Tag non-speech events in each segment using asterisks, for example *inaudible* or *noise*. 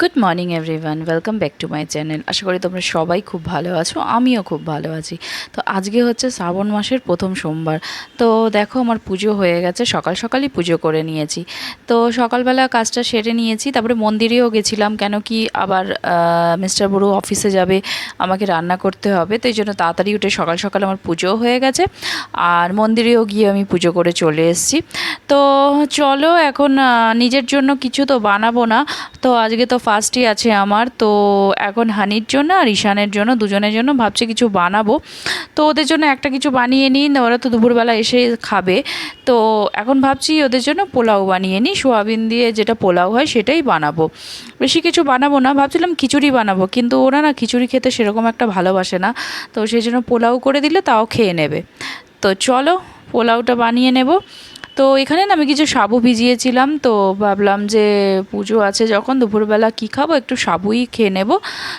Good morning everyone welcome back to my channel আশা করি তোমরা সবাই খুব ভালো আছো, আমিও খুব ভালো আছি। তো আজকে হচ্ছে শ্রাবণ মাসের প্রথম সোমবার। তো দেখো, আমার পুজো হয়ে গেছে, সকাল সকালই পুজো করে নিয়েছি। তো সকালবেলা কাজটা সেরে নিয়েছি, তারপরে মন্দিরেও গেছিলাম, কেন কি আবার মিস্টার বড়ু অফিসে যাবে, আমাকে রান্না করতে হবে, তো এই জন্য তাড়াতাড়ি উঠে সকাল সকাল আমার পুজোও হয়ে গেছে। আর মন্দিরেও গিয়ে আমি পুজো করে চলে এসেছি। তো চলো, এখন নিজের জন্য কিছু তো বানাবো না। তো আজকে তো ফার্স্টই আছে আমার। তো এখন হানির জন্য আর ঈশানের জন্য, দুজনের জন্য ভাবছি কিছু বানাবো। তো ওদের জন্য একটা কিছু বানিয়ে নিই ওরা তো দুপুরবেলা এসে খাবে। তো এখন ভাবছি ওদের জন্য পোলাও বানিয়ে নিই, সোয়াবিন দিয়ে যেটা পোলাও হয় সেটাই বানাবো। বেশি কিছু বানাবো না, ভাবছিলাম খিচুড়ি বানাবো, কিন্তু ওরা না খিচুড়ি খেতে সেরকম একটা ভালোবাসে না। তো সেই জন্য পোলাও করে দিলে তাও খেয়ে নেবে। তো চলো পোলাওটা বানিয়ে নেব। তো এখানে না আমি কিছু সাবু ভিজিয়েছিলাম, তো ভাবলাম যে পুজো আছে যখন দুপুরবেলা কী খাব একটু সাবুই খেয়ে নেব।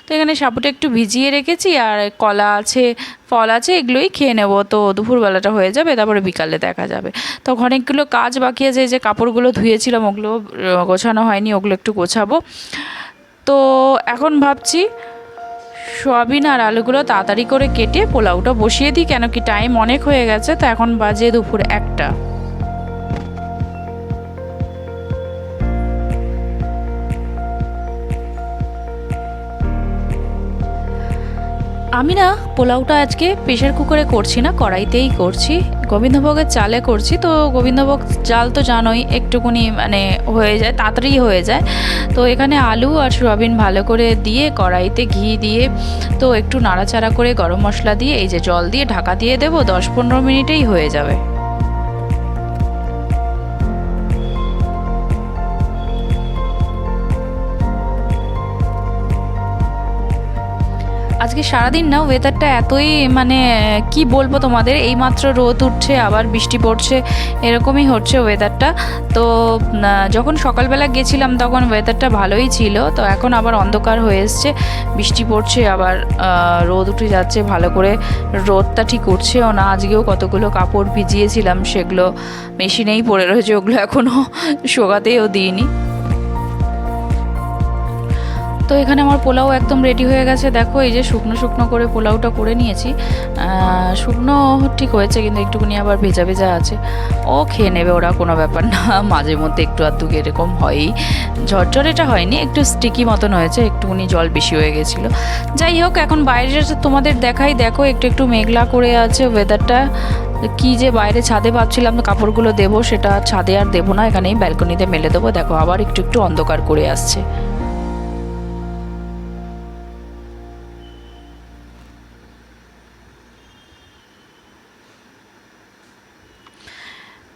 তো এখানে সাবুটা একটু ভিজিয়ে রেখেছি আর কলা আছে, ফল আছে এগুলোই খেয়ে নেব। তো দুপুরবেলাটা হয়ে যাবে, তারপরে বিকালে দেখা যাবে। তো অনেকগুলো কাজ বাকি আছে যে কাপড়গুলো ধুয়েছিলাম, ওগুলো গোছানো হয়নি, ওগুলো একটু গোছাবো। তো এখন ভাবছি সোয়াবিন আর আলুগুলো তাড়াতাড়ি করে কেটে পোলাওটা বসিয়ে দিই, কেন কি টাইম অনেক হয়ে গেছে, তো এখন বাজে দুপুর একটা। আমি না পোলাওটা আজকে প্রেশার কুকারে করছি না, কড়াইতেই করছি। গোবিন্দভোগের চালে করছি, তো গোবিন্দভোগ চাল তো জানোই একটুকুনি মানে হয়ে যায়, তাড়াতাড়ি হয়ে যায়। তো এখানে আলু আর সোয়াবিন ভালো করে দিয়ে কড়াইতে ঘি দিয়ে, তো একটু নাড়াচাড়া করে গরম মশলা দিয়ে, এই যে জল দিয়ে ঢাকা দিয়ে দেবো, দশ পনেরো মিনিটেই হয়ে যাবে। আজকে সারাদিন না ওয়েদারটা এতই মানে কি বলব তোমাদের? এইমাত্র রোদ উঠছে, আবার বৃষ্টি পড়ছে, এরকমই হচ্ছে ওয়েদারটা তো যখন সকালবেলা গেছিলাম তখন ওয়েদারটা ভালোই ছিল, তো এখন আবার অন্ধকার হয়ে এসছে, বৃষ্টি পড়ছে, আবার রোদ উঠে যাচ্ছে, ভালো করে রোদটা ঠিক উঠছেও না। আজকেও কতগুলো কাপড় ভিজিয়েছিলাম, সেগুলো মেশিনেই পড়ে রয়েছে, ওগুলো এখনও শোকাতেও দিইনি। তো এখানে আমার পোলাও একদম রেডি হয়ে গেছে। দেখো, এই যে শুকনো শুকনো করে পোলাওটা করে নিয়েছি। শুকনো ঠিক হয়েছে, কিন্তু একটুখানি আবার ভেজা ভেজা আছে। ও খেয়ে নেবে, ওরা কোনো ব্যাপার না। *laughs* মাঝে মধ্যে একটু আধটু এরকম হয়ই। ঝরঝরেটা হয়নি, একটু স্টিকি মতন হয়েছে, একটুখানি জল বেশি হয়ে গেছিল। যাই হোক, এখন বাইরে তোমাদের দেখাই, দেখো, একটু একটু মেঘলা করে আছে ওয়েদারটা কি যে বাইরে ছাদে ভাবছিলাম, কাপড়গুলো দেবো, সেটা ছাদে আর দেবো না, এখানেই ব্যালকনিতে মেলে দেবো। দেখো, আবার একটু একটু অন্ধকার করে আসছে।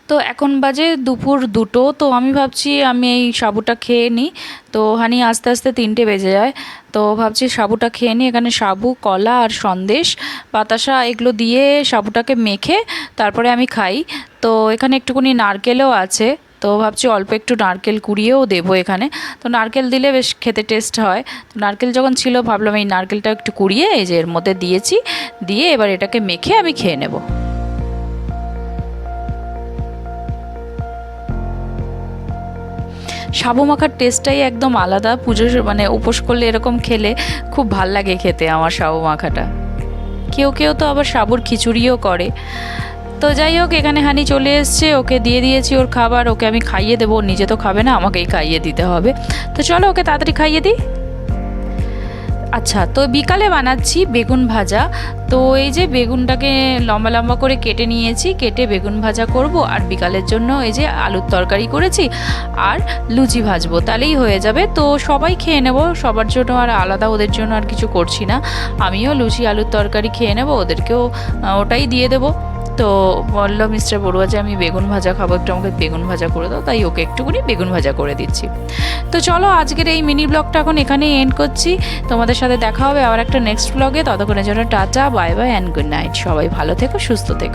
তো এখন বাজে দুপুর দুটো, তো আমি ভাবছি আমি এই সাবুটা খেয়ে নিই। তো হানি আস্তে আস্তে তিনটে বেজে যায়, তো ভাবছি সাবুটা খেয়ে নিই। এখানে সাবু, কলা আর সন্দেশ, বাতাসা এগুলো দিয়ে সাবুটাকে মেখে তারপরে আমি খাই। তো এখানে একটুখানি নারকেলও আছে, তো ভাবছি অল্প একটু নারকেল কুড়িয়েও দেবো এখানে। তো নারকেল দিলে বেশ খেতে টেস্ট হয়। তো নারকেল যখন ছিল, ভাবলাম এই নারকেলটা একটু কুড়িয়ে এই যে এর মধ্যে দিয়েছি, দিয়ে এবার এটাকে মেখে আমি খেয়ে নেব। সাবু মাখার টেস্টটাই একদম আলাদা। পুজো মানে উপোস করলে এরকম খেলে খুব ভালো লাগে খেতে আমার সাবু মাখাটা কেউ কেউ তো আবার সাবুর খিচুড়িও করে। তো যাই হোক, এখানে হানি চলে এসছে, ওকে দিয়ে দিয়েছি ওর খাবার, ওকে আমি খাইয়ে দেবো নিজে তো খাবে না, আমাকেই খাইয়ে দিতে হবে। তো চলো ওকে তাড়াতাড়ি খাইয়ে দিই। আচ্ছা তো বিকালে বানাচ্ছি বেগুন ভাজা। তো এই যে বেগুনটাকে লম্বা লম্বা করে কেটে নিয়েছি, কেটে বেগুন ভাজা করব, আর বিকালের জন্য এই যে আলুর তরকারি করেছি, আর লুচি ভাজবো, তাহলেই হয়ে যাবে। তো সবাই খেয়ে নেব, সবার জন্য আর আলাদা ওদের জন্য আর কিছু করছি না। আমিও লুচি, আলুর তরকারি খেয়ে নেব, ওদেরকেও ওটাই দিয়ে দেবো। তো বলল, মিস্টার বড়ুয়া, যে আমি বেগুন ভাজা খাব, একটু আমাকে বেগুন ভাজা করে দাও, তাই ওকে একটুকুনি বেগুন ভাজা করে দিচ্ছি। তো চলো, আজকের এই মিনি ব্লগটা এখন এখানেই এন্ড করছি। তোমাদের সাথে দেখা হবে আবার একটা নেক্সট ব্লগে ততক্ষণের জন্য tata bye bye and good night সবাই ভালো থেকো, সুস্থ থেকো।